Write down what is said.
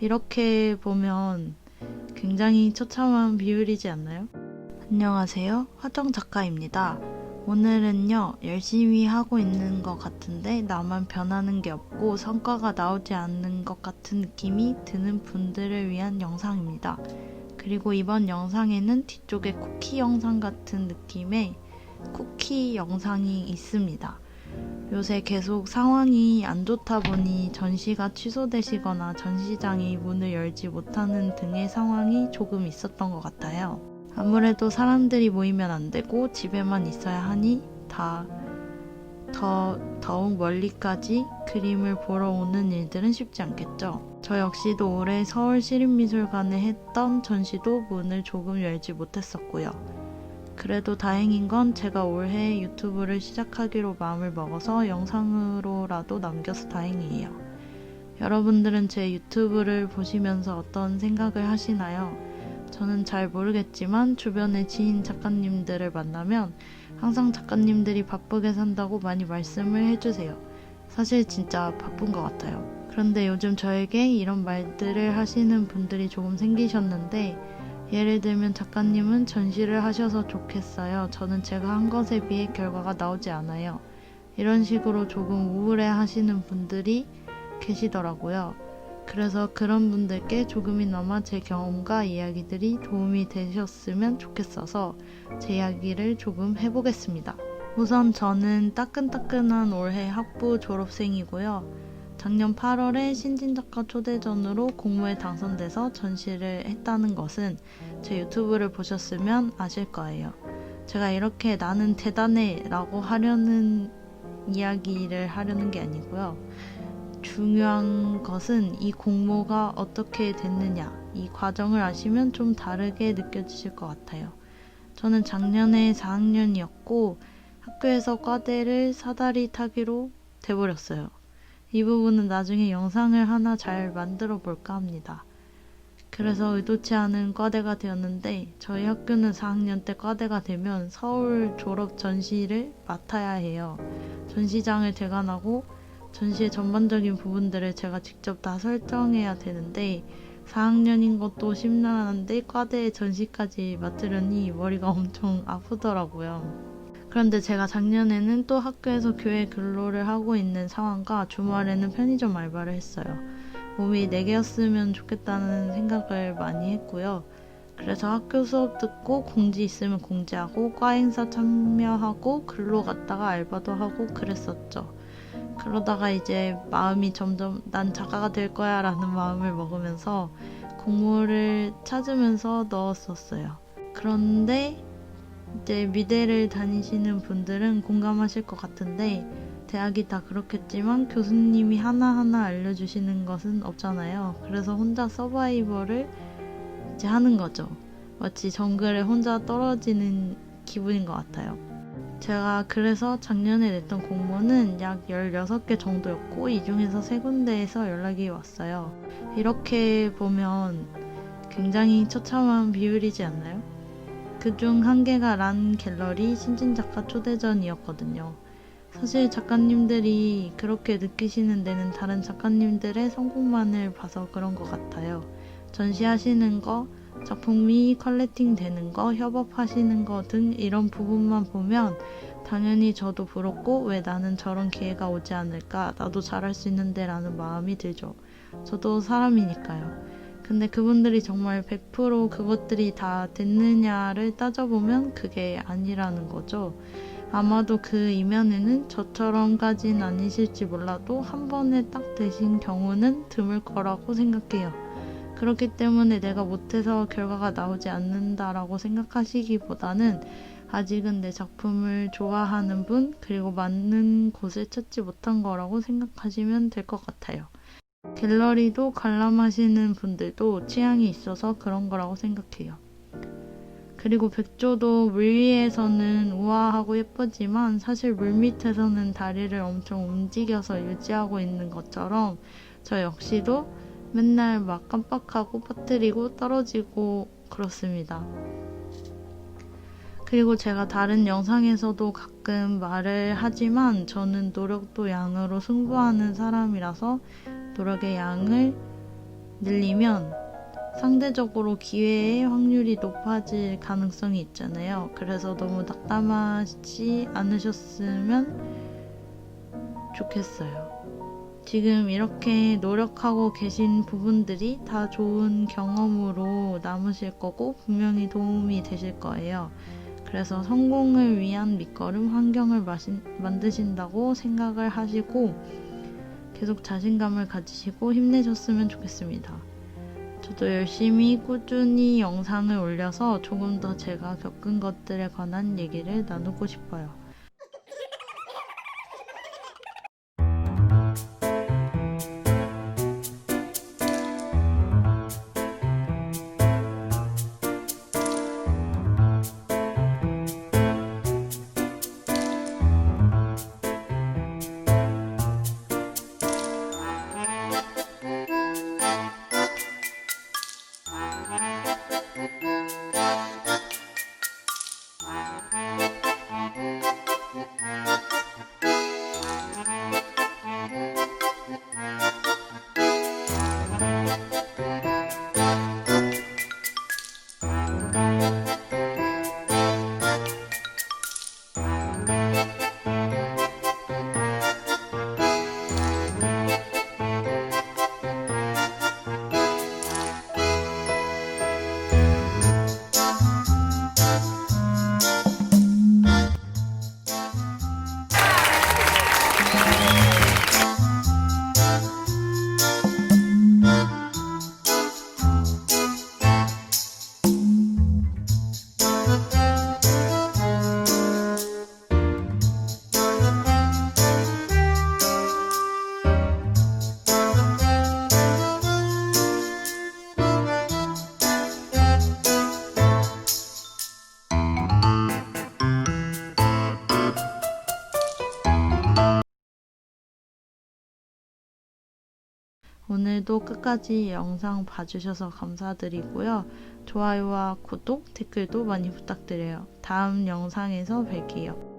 이렇게 보면 굉장히 처참한 비율이지 않나요? 안녕하세요. 화정 작가입니다. 오늘은요, 열심히 하고 있는 것 같은데 나만 변하는 게 없고 성과가 나오지 않는 것 같은 느낌이 드는 분들을 위한 영상입니다. 그리고 이번 영상에는 뒤쪽에 쿠키 영상 같은 느낌의 쿠키 영상이 있습니다. 요새 계속 상황이 안 좋다 보니 전시가 취소되시거나 전시장이 문을 열지 못하는 등의 상황이 조금 있었던 것 같아요. 아무래도 사람들이 모이면 안 되고 집에만 있어야 하니 다 더, 더욱 멀리까지 그림을 보러 오는 일들은 쉽지 않겠죠. 저 역시도 올해 서울시립미술관에 했던 전시도 문을 조금 열지 못했었고요. 그래도 다행인 건 제가 올해 유튜브를 시작하기로 마음을 먹어서 영상으로라도 남겨서 다행이에요. 여러분들은 제 유튜브를 보시면서 어떤 생각을 하시나요? 저는 잘 모르겠지만 주변의 지인 작가님들을 만나면 항상 작가님들이 바쁘게 산다고 많이 말씀을 해주세요. 사실 진짜 바쁜 것 같아요. 그런데 요즘 저에게 이런 말들을 하시는 분들이 조금 생기셨는데 예를 들면 작가님은 전시를 하셔서 좋겠어요. 저는 제가 한 것에 비해 결과가 나오지 않아요. 이런 식으로 조금 우울해 하시는 분들이 계시더라고요. 그래서 그런 분들께 조금이나마 제 경험과 이야기들이 도움이 되셨으면 좋겠어서 제 이야기를 조금 해보겠습니다. 우선 저는 따끈따끈한 올해 학부 졸업생이고요. 작년 8월에 신진작가 초대전으로 공모에 당선돼서 전시를 했다는 것은 제 유튜브를 보셨으면 아실 거예요. 제가 이렇게 나는 대단해 라고 하려는 이야기를 하려는 게 아니고요. 중요한 것은 이 공모가 어떻게 됐느냐, 이 과정을 아시면 좀 다르게 느껴지실 것 같아요. 저는 작년에 4학년이었고 학교에서 과대를 사다리 타기로 돼버렸어요. 이 부분은 나중에 영상을 하나 잘 만들어 볼까 합니다. 그래서 의도치 않은 과대가 되었는데 저희 학교는 4학년 때 과대가 되면 서울 졸업 전시를 맡아야 해요. 전시장을 대관하고 전시의 전반적인 부분들을 제가 직접 다 설정해야 되는데 4학년인 것도 심란한데 과대 전시까지 맡으려니 머리가 엄청 아프더라고요. 그런데 제가 작년에는 또 학교에서 교회 근로를 하고 있는 상황과 주말에는 편의점 알바를 했어요. 몸이 4개였으면 좋겠다는 생각을 많이 했고요. 그래서 학교 수업 듣고 공지 있으면 공지하고 과 행사 참여하고 근로 갔다가 알바도 하고 그랬었죠. 그러다가 이제 마음이 점점 난 작가가 될 거야 라는 마음을 먹으면서 공모를 찾으면서 넣었었어요. 그런데 이제 미대를 다니시는 분들은 공감하실 것 같은데 대학이 다 그렇겠지만 교수님이 하나하나 알려주시는 것은 없잖아요. 그래서 혼자 서바이벌을 이제 하는 거죠. 마치 정글에 혼자 떨어지는 기분인 것 같아요. 제가 그래서 작년에 냈던 공모는 약 16개 정도였고 이 중에서 세 군데에서 연락이 왔어요. 이렇게 보면 굉장히 처참한 비율이지 않나요? 그 중 한 개가 란 갤러리 신진 작가 초대전이었거든요. 사실 작가님들이 그렇게 느끼시는 데는 다른 작가님들의 성공만을 봐서 그런 것 같아요. 전시하시는 거, 작품이 컬렉팅 되는 거, 협업하시는 거 등 이런 부분만 보면 당연히 저도 부럽고 왜 나는 저런 기회가 오지 않을까, 나도 잘할 수 있는데 라는 마음이 들죠. 저도 사람이니까요. 근데 그분들이 정말 100% 그것들이 다 됐느냐를 따져보면 그게 아니라는 거죠. 아마도 그 이면에는 저처럼까진 아니실지 몰라도 한 번에 딱 되신 경우는 드물 거라고 생각해요. 그렇기 때문에 내가 못해서 결과가 나오지 않는다라고 생각하시기보다는 아직은 내 작품을 좋아하는 분, 그리고 맞는 곳을 찾지 못한 거라고 생각하시면 될 것 같아요. 갤러리도 관람하시는 분들도 취향이 있어서 그런 거라고 생각해요. 그리고 백조도 물 위에서는 우아하고 예쁘지만 사실 물 밑에서는 다리를 엄청 움직여서 유지하고 있는 것처럼 저 역시도 맨날 막 깜빡하고 빠뜨리고 떨어지고 그렇습니다. 그리고 제가 다른 영상에서도 가끔 말을 하지만 저는 노력도 양으로 승부하는 사람이라서 노력의 양을 늘리면 상대적으로 기회의 확률이 높아질 가능성이 있잖아요. 그래서 너무 낙담하지 않으셨으면 좋겠어요. 지금 이렇게 노력하고 계신 부분들이 다 좋은 경험으로 남으실 거고 분명히 도움이 되실 거예요. 그래서 성공을 위한 밑거름 환경을 마신, 만드신다고 생각을 하시고 계속 자신감을 가지시고 힘내셨으면 좋겠습니다. 저도 열심히 꾸준히 영상을 올려서 조금 더 제가 겪은 것들에 관한 얘기를 나누고 싶어요. 오늘도 끝까지 영상 봐주셔서 감사드리고요. 좋아요와 구독, 댓글도 많이 부탁드려요. 다음 영상에서 뵐게요.